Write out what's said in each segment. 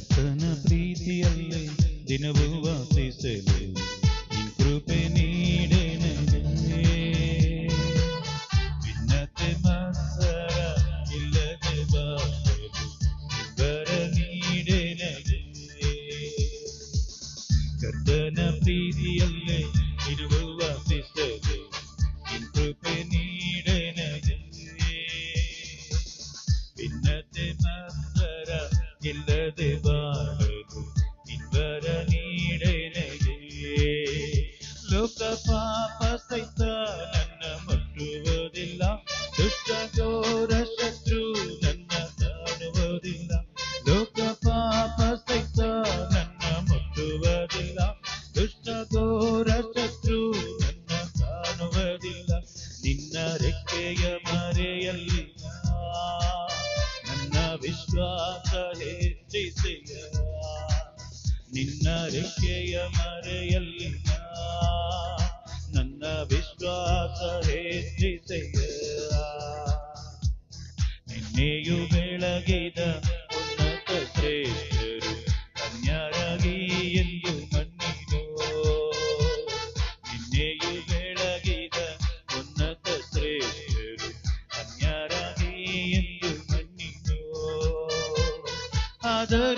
ಪ್ರೀತಿಯಲ್ಲಿ ದಿನವೂ ವಾಸಿಸಲು ನಿನ್ ಕೃಪೆ ನೀಡೆ ನನಗೆ ಭಿನ್ನತೆ ಮತ್ಸರ ಇಲ್ಲದೆ ಬಾಳಲು ವರ ನೀಡೆ ನನಗೆ ಕರ್ತನ ಪ್ರೀತಿಯಲ್ಲೇ ಇರುವ ವಾಸಿಸಲು ನಿನ್ ಕೃಪೆ ನೀಡೆ ನನಗೆ ಭಿನ್ನತೆ ಮತ್ಸರ ജില്ല ಹೆಚ್ಚಿಸೆಯ ನಿನ್ನ ರೆಕ್ಕೆಯ ಮರೆಯಲ್ಲಿ ನನ್ನ ವಿಶ್ವಾಸ ಹೆಚ್ಚಿಸೆಯ ನಿನ್ನೆಯು ಬೆಳಗಿದ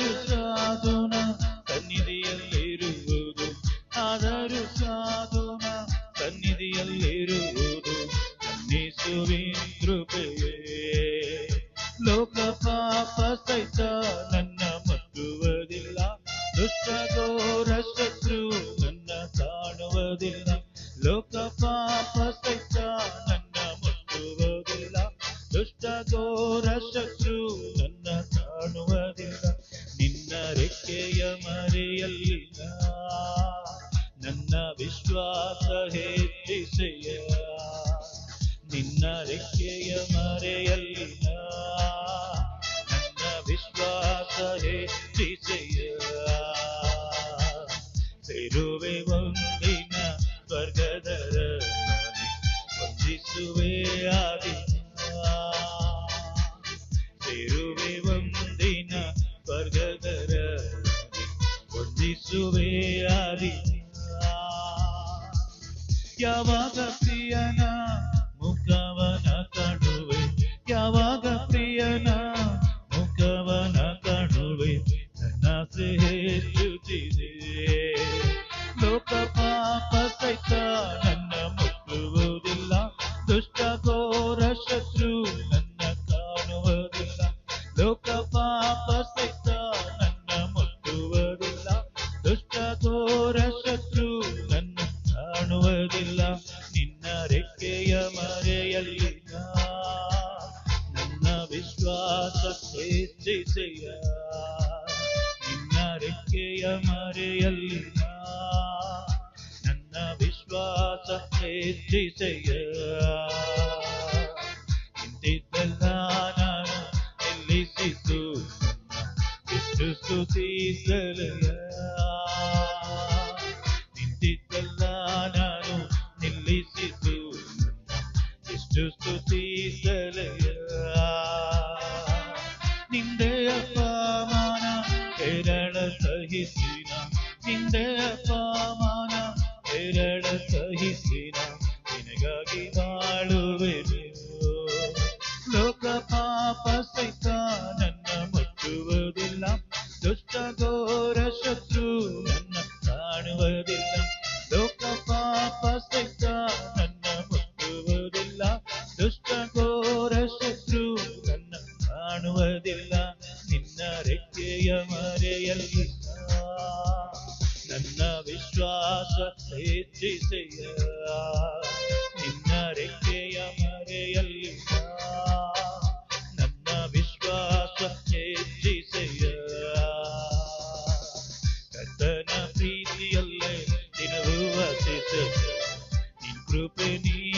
ಸಾಧುನ ಸನ್ನಿಧಿಯಲ್ಲಿರುವುದು. ಆದರೂ ಸಾಧುನ ಸನ್ನಿಧಿಯಲ್ಲಿರುವುದು ಅನ್ನಿಸುವಿನ ಕೃಪೆಯೇ. ಲೋಕ ಪಾಪ ಸಹಿತ ನನ್ನ ಮುಟ್ಟುವುದಿಲ್ಲ ದುಷ್ಟ ಘೋರ ಶತ್ರು ನನ್ನ ಕಾಣುವುದಿಲ್ಲ. ಲೋಕ ಪಾಪ ರೆಕ್ಕೆಯ ಮರೆಯಲ್ಲಿಲ್ಲ. ನನ್ನ ವಿಶ್ವಾಸ ಹೆಚ್ಚಿಸೆಯ? ನಿನ್ನ ರೆಕ್ಕೆಯ ಮರೆಯಲ್ಲಿ ವಂದಿಸುವೆ ಅರಿಯ ಯಾವಾಗ ಪ್ರಿಯನ ಮುಖವನ ಕಾಣುವೆ ಯಾವಾಗ ಪ್ರಿಯನ ಮುಖವನ ಕಾಣುವೆ ನನ್ನ ಹೆಚ್ಚುತ್ತಿದೆ ಲೋಕ ಪಾಪ ಸಹಿತ ನನ್ನ ಮುಟ್ಟುವುದಿಲ್ಲ ದುಷ್ಟ ಘೋರ ಶತ್ರು ಹೆಚ್ಚಿಸೆಯ ನಿನ್ನ ರೆಕ್ಕೆಯ ಮರೆಯಲ್ಲಿ ನನ್ನ ವಿಶ್ವಾಸ ಹೆಚ್ಚಿಸೆಯ ಇಂತಿದ್ದೆಲ್ಲ ನಾನು ನಿಲ್ಲಿಸಿತು ಎಷ್ಟು ಸ್ತುತಿಸಲಯ ನಿಂತಿದ್ದೆಲ್ಲ ನಾನು ನಿಲ್ಲಿಸಿತು ಎಷ್ಟು ಸ್ತುತಿಸಲಯ you. ವಿಶ್ವಾಸ ಹೆಚ್ಚಿಸೆಯ ನಿನ್ನ ರೆಕ್ಕೆಯ ಮರೆಯಲ್ಲಿ ನನ್ನ ವಿಶ್ವಾಸ ಹೆಚ್ಚಿಸೆಯ ಕರ್ತನ ಪ್ರೀತಿಯಲ್ಲೇ ದಿನವೂ ವಾಸಿಸಲು ನಿನ್ ಕೃಪೆ ನೀಡನಗೆ